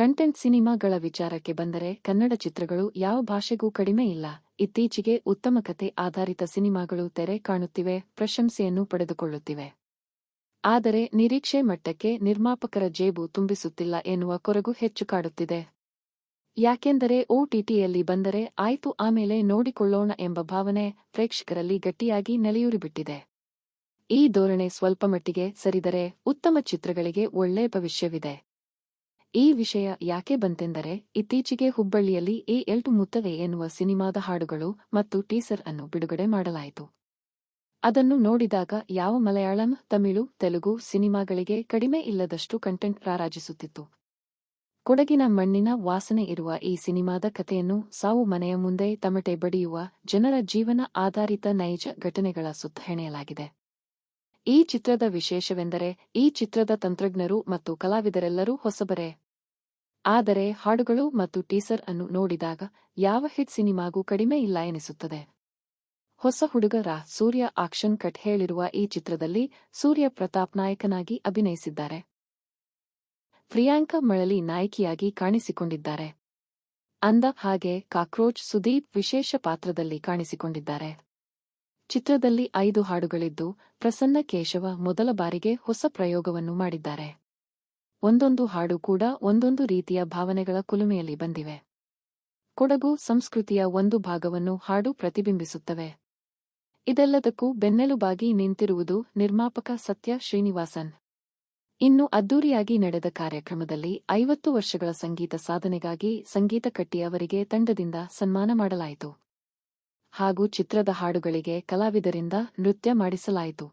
Content ಸಿನಿಮಾಗಳ ವಿಚಾರಕ್ಕೆ ಬಂದರೆ ಕನ್ನಡ ಚಿತ್ರಗಳು ಯಾವ ಭಾಷೆಗೂ ಕಡಿಮೆ ಇಲ್ಲ. ಇತ್ತೀಚೆಗೆ ಉತ್ತಮ ಕತೆ ಆಧಾರಿತ ಸಿನಿಮಾಗಳು ತೆರೆ ಕಾಣುತ್ತಿವೆ, ಪ್ರಶಂಸೆಯನ್ನು ಪಡೆದುಕೊಳ್ಳುತ್ತಿವೆ. ಆದರೆ ನಿರೀಕ್ಷೆ ಮಟ್ಟಕ್ಕೆ ನಿರ್ಮಾಪಕರ ಜೇಬು ತುಂಬಿಸುತ್ತಿಲ್ಲ ಎನ್ನುವ ಕೊರಗು ಹೆಚ್ಚು ಕಾಡುತ್ತಿದೆ. ಯಾಕೆಂದರೆ ಓಟಿಟಿಯಲ್ಲಿ ಬಂದರೆ ಆಯ್ತು ಆಮೇಲೆ ನೋಡಿಕೊಳ್ಳೋಣ ಎಂಬ ಭಾವನೆ ಪ್ರೇಕ್ಷಕರಲ್ಲಿ ಗಟ್ಟಿಯಾಗಿ ನೆಲೆಯೂರಿಬಿಟ್ಟಿದೆ. ಈ ಧೋರಣೆ ಸ್ವಲ್ಪಮಟ್ಟಿಗೆ ಸರಿದರೆ ಉತ್ತಮ ಚಿತ್ರಗಳಿಗೆ ಒಳ್ಳೆಯ ಭವಿಷ್ಯವಿದೆ. ಈ ವಿಷಯ ಯಾಕೆ ಬಂತೆಂದರೆ, ಇತ್ತೀಚೆಗೆ ಹುಬ್ಬಳ್ಳಿಯಲ್ಲಿ ಎ ಎಲ್ಟು ಮುತ್ತವೆ ಎನ್ನುವ ಸಿನಿಮಾದ ಹಾಡುಗಳು ಮತ್ತು ಟೀಸರ್ ಅನ್ನು ಬಿಡುಗಡೆ ಮಾಡಲಾಯಿತು. ಅದನ್ನು ನೋಡಿದಾಗ ಯಾವ ಮಲಯಾಳಂ, ತಮಿಳು, ತೆಲುಗು ಸಿನಿಮಾಗಳಿಗೆ ಕಡಿಮೆ ಇಲ್ಲದಷ್ಟು ಕಂಟೆಂಟ್ ರಾರಾಜಿಸುತ್ತಿತ್ತು. ಕೊಡಗಿನ ಮಣ್ಣಿನ ವಾಸನೆ ಇರುವ ಈ ಸಿನಿಮಾದ ಕಥೆಯನ್ನು ಸಾವು ಮನೆಯ ಮುಂದೆ ತಮಟೆ ಬಡಿಯುವ ಜನರ ಜೀವನ ಆಧಾರಿತ ನೈಜ ಘಟನೆಗಳ ಸುತ್ತ ಹೆಣೆಯಲಾಗಿದೆ. ಈ ಚಿತ್ರದ ವಿಶೇಷವೆಂದರೆ ಈ ಚಿತ್ರದ ತಂತ್ರಜ್ಞರು ಮತ್ತು ಕಲಾವಿದರೆಲ್ಲರೂ ಹೊಸಬರೇ. ಆದರೆ ಹಾಡುಗಳು ಮತ್ತು ಟೀಸರ್ ಅನ್ನು ನೋಡಿದಾಗ ಯಾವ ಹಿಟ್ ಸಿನಿಮಾಗೂ ಕಡಿಮೆ ಇಲ್ಲ ಎನಿಸುತ್ತದೆ. ಹೊಸ ಹುಡುಗರ ಸೂರ್ಯ ಆಕ್ಷನ್ ಕಟ್ ಹೇಳಿರುವ ಈ ಚಿತ್ರದಲ್ಲಿ ಸೂರ್ಯ ಪ್ರತಾಪ್ ನಾಯಕನಾಗಿ ಅಭಿನಯಿಸಿದ್ದಾರೆ. ಪ್ರಿಯಾಂಕಾ ಮಳಲಿ ನಾಯಕಿಯಾಗಿ ಕಾಣಿಸಿಕೊಂಡಿದ್ದಾರೆ. ಅಂದ ಹಾಗೆ ಕಾಕ್ರೋಚ್ ಸುದೀಪ್ ವಿಶೇಷ ಪಾತ್ರದಲ್ಲಿ ಕಾಣಿಸಿಕೊಂಡಿದ್ದಾರೆ. ಚಿತ್ರದಲ್ಲಿ ಐದು ಹಾಡುಗಳಿದ್ದು, ಪ್ರಸನ್ನ ಕೇಶವ ಮೊದಲ ಬಾರಿಗೆ ಹೊಸ ಪ್ರಯೋಗವನ್ನು ಮಾಡಿದ್ದಾರೆ. ಒಂದೊಂದು ಹಾಡು ಕೂಡ ಒಂದೊಂದು ರೀತಿಯ ಭಾವನೆಗಳ ಕುಲುಮೆಯಲ್ಲಿ ಬಂದಿವೆ. ಕೊಡಗು ಸಂಸ್ಕೃತಿಯ ಒಂದು ಭಾಗವನ್ನು ಹಾಡು ಪ್ರತಿಬಿಂಬಿಸುತ್ತವೆ. ಇದೆಲ್ಲದಕ್ಕೂ ಬೆನ್ನೆಲುಬಾಗಿ ನಿಂತಿರುವುದು ನಿರ್ಮಾಪಕ ಸತ್ಯ ಶ್ರೀನಿವಾಸನ್. ಇನ್ನು ಅದ್ದೂರಿಯಾಗಿ ನಡೆದ ಕಾರ್ಯಕ್ರಮದಲ್ಲಿ ಐವತ್ತು ವರ್ಷಗಳ ಸಂಗೀತ ಸಾಧನೆಗಾಗಿ ಸಂಗೀತ ಕಟ್ಟಿ ಅವರಿಗೆ ತಂಡದಿಂದ ಸನ್ಮಾನ ಮಾಡಲಾಯಿತು. ಹಾಗೂ ಚಿತ್ರದ ಹಾಡುಗಳಿಗೆ ಕಲಾವಿದರಿಂದ ನೃತ್ಯ ಮಾಡಿಸಲಾಯಿತು.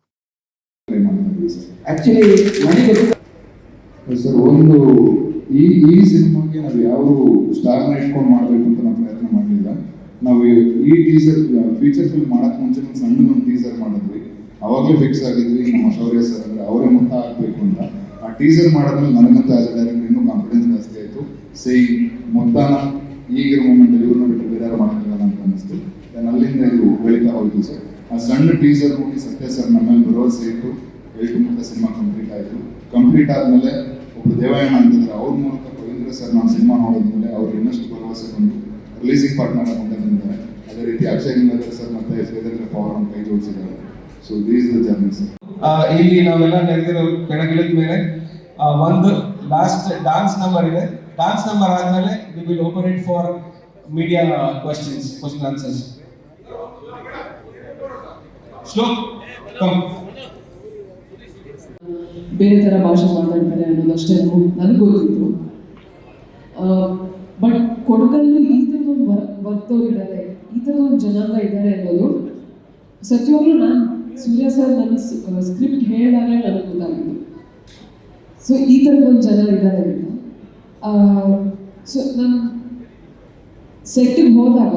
ಒಂದು ಈ ಈ ಸಿನಿಮಾಗೆ ನಾವು ಯಾವ ಸ್ಟಾರ್ನ ಇಟ್ಕೊಂಡು ಮಾಡಬೇಕು ಅಂತ ನಾವು ಪ್ರಯತ್ನ ಮಾಡಲಿಲ್ಲ. ನಾವು ಈ ಟೀಸರ್ ಫೀಚರ್ ಫಿಲ್ಮ್ ಮಾಡಕ್ ಮುಂಚೆ ಒಂದು ಸಣ್ಣ ಒಂದು ಟೀಸರ್ ಮಾಡಿದ್ವಿ. ಅವಾಗಲೇ ಫಿಕ್ಸ್ ಆಗಿದ್ವಿ ನಮ್ಮ ಶೌರ್ಯ ಸರ್ ಅಂದ್ರೆ ಅವರೇ ಮುಟ್ಟ ಹಾಕ್ಬೇಕು ಅಂತ. ಆ ಟೀಸರ್ ಮಾಡಿದ್ಮೇಲೆ ನನಗಂತೂ ಆಸ್ ಡೈರೆಕ್ಟರ್ ಇನ್ನೂ ಕಾನ್ಫಿಡೆನ್ಸ್ ಜಾಸ್ತಿ ಆಯಿತು. ಸೇಮ್ ಮೊತ್ತಾನ ಈಗಿರೋ ಮೂಮೆಂಟಲ್ಲಿ ಇವ್ರನ್ನ ಬಿಟ್ಟು ಬೇರೆ ಯಾರು ಮಾಡೋಕ್ಕಾಗಲ್ಲ ಅಂತ ಅನ್ನಿಸ್ತು. ಅಲ್ಲಿಂದ ಇದು ಬೆಳೀತಾ ಹೋಯ್ತು ಸರ್. ಆ ಸಣ್ಣ ಟೀಸರ್ ನೋಡಿ ಸತ್ಯ ಸರ್ ನಮ್ಮಲ್ಲಿ ಭರವಸೆ ಇಟ್ಟು ಹೇಳ್ತು ಮುಕ್ತ ಸಿನಿಮಾ ಕಂಪ್ಲೀಟ್ ಆಯಿತು. ಕಂಪ್ಲೀಟ್ ಆದಮೇಲೆ ಒಬ್ಬರು ದೇವಾಯಣ ಅಂತಿದ್ರು ಅವ್ರ ಮೂಲಕ ರವೀಂದ್ರ ಸರ್ ನಾನು ಸಿನಿಮಾ ನೋಡಿದ್ಮೇಲೆ ಅವ್ರು ಇನ್ನಷ್ಟು ಭರವಸೆ ಬಂದು ರಿಲೀಸಿಂಗ್ ಪಾರ್ಟ್ನರ್ ಬಂದಿದ್ದಾರೆ. ಅದೇ ರೀತಿ ಅಕ್ಷಯ್ ಗಂಗಾಧರ್ ಸರ್ ಮತ್ತೆ ಶ್ರೀಧರ್ ಪವರ್ ಅವ್ರ ಕೈ ಜೋಡಿಸಿದ್ದಾರೆ. So this is the journey sir ಇಲ್ಲಿ ನಾವೆಲ್ಲ ನೆರೆದಿರೋ ಕೆಳಗಿಳಿದ ಮೇಲೆ ಒಂದು ಲಾಸ್ಟ್ ಡಾನ್ಸ್ ನಂಬರ್ ಇದೆ. ಡಾನ್ಸ್ ನಂಬರ್ ಆದಮೇಲೆ we will open it for media questions question answers ಬೇರೆ ಥರ ಭಾಷೆ ಮಾತಾಡ್ತಾರೆ ಅನ್ನೋದಷ್ಟೇ ನನಗೆ ಗೊತ್ತಿತ್ತು. ಬಟ್ ಕೊಡಗಲ್ಲಿ ಈ ಥರದೊಂದು ವರ್ತವ್ರು ಇದ್ದಾರೆ. ಈ ಥರದೊಂದು ಜನಾಂಗ ಇದ್ದಾರೆ ಅನ್ನೋದು ಸತ್ಯವಾಗ್ಲೂ ನಾನು ಸೂರ್ಯ ಸರ್ ನನ್ನ ಸ್ಕ್ರಿಪ್ಟ್ ಹೇಳಿದಾಗಲೇ ನನಗೆ ಗೊತ್ತಾಗಿತ್ತು. ಸೊ ಈ ಥರದೊಂದು ಜನ ಇದ್ದಾರೆ ಅಂತ. ಸೊ ನಾನು ಸೆಟ್ಟಿಗೆ ಹೋದಾಗ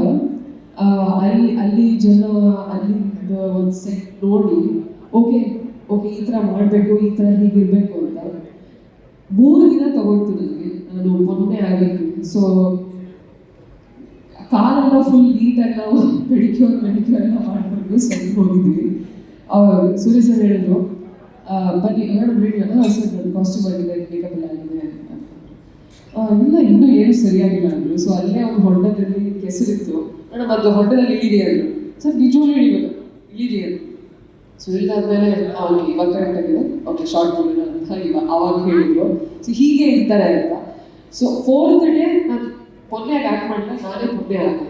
ಅಲ್ಲಿ ಅಲ್ಲಿ ಜನ ಅಲ್ಲಿ ಒಂದು ಸೆಟ್ ನೋಡಿ ಓಕೆ ಓಕೆ ಈ ಥರ ಮಾಡಬೇಕು, ಈ ಥರ ಹೀಗಿರಬೇಕು ಅಂತ. ಮೂರು ದಿನ ತಗೊಳ್ತು ನನಗೆ. ನಾನು ಮೊನ್ನೆ ಆಗಿತ್ತು ಸೊ ಕಾಲೆಲ್ಲ ಫುಲ್ ನೀಟಾಗಿ ನಾವು ಪೆಡಿಕ್ಯೂರ್ ಮೆಡಿಕ್ಯೂರ್ ಎಲ್ಲ ಮಾಡಿಕೊಂಡು ಸರಿ ಹೋಗಿದ್ವಿ. ಸೂರ್ಯ ಸರ್ ಹೇಳಿದ್ರು ಬನ್ನಿ ಎರಡು ಬಿಡಿ ಅನ್ನೋ ಸರ್ ಕಾಸ್ಟ್ಯೂಮ್ ಆಗಿದೆ ಮೇಕಪ್ ಎಲ್ಲ ಆಗಿದೆ ಇಲ್ಲ, ಇನ್ನೂ ಏನು ಸರಿಯಾಗಿಲ್ಲ ಅಂದರು. ಸೊ ಅಲ್ಲೇ ಒಂದು ಹೊಂಡದಲ್ಲಿ ಕೆಸರಿತ್ತು. ಮೇಡಮ್ ಅದು ಹೊಂಡದಲ್ಲಿ ಇಳಿದೆ ಅಂದರು. ಸರ್ ನಿಜವಾಗ್ಲೂ ಇಳಿಬೇಕು ಅಂದ್ರು ಸೊ ಇಳಿದಾದ್ಮೇಲೆ ಅವ್ನಿಗೆ ಇವಾಗ ಕರೆಕ್ಟ್ ಆಗಿದೆ ಓಕೆ ಶಾರ್ಟ್ ಮಾಡೋಣ ಅಂತ ಇವಾಗ ಅವಾಗ ಹೇಳಿದ್ರು. ಸೊ ಹೀಗೆ ಇರ್ತಾರೆ ಅಂತ. ಸೊ ಫೋರ್ತ್ ಡೇ ನಾನು ಪೊನ್ನೆಯಾಗಿ ಆ್ಯಕ್ಟ್ ಮಾಡಿದ್ರೆ ನಾನೇ ಪೊನ್ನೆ ಆಗಿದೆ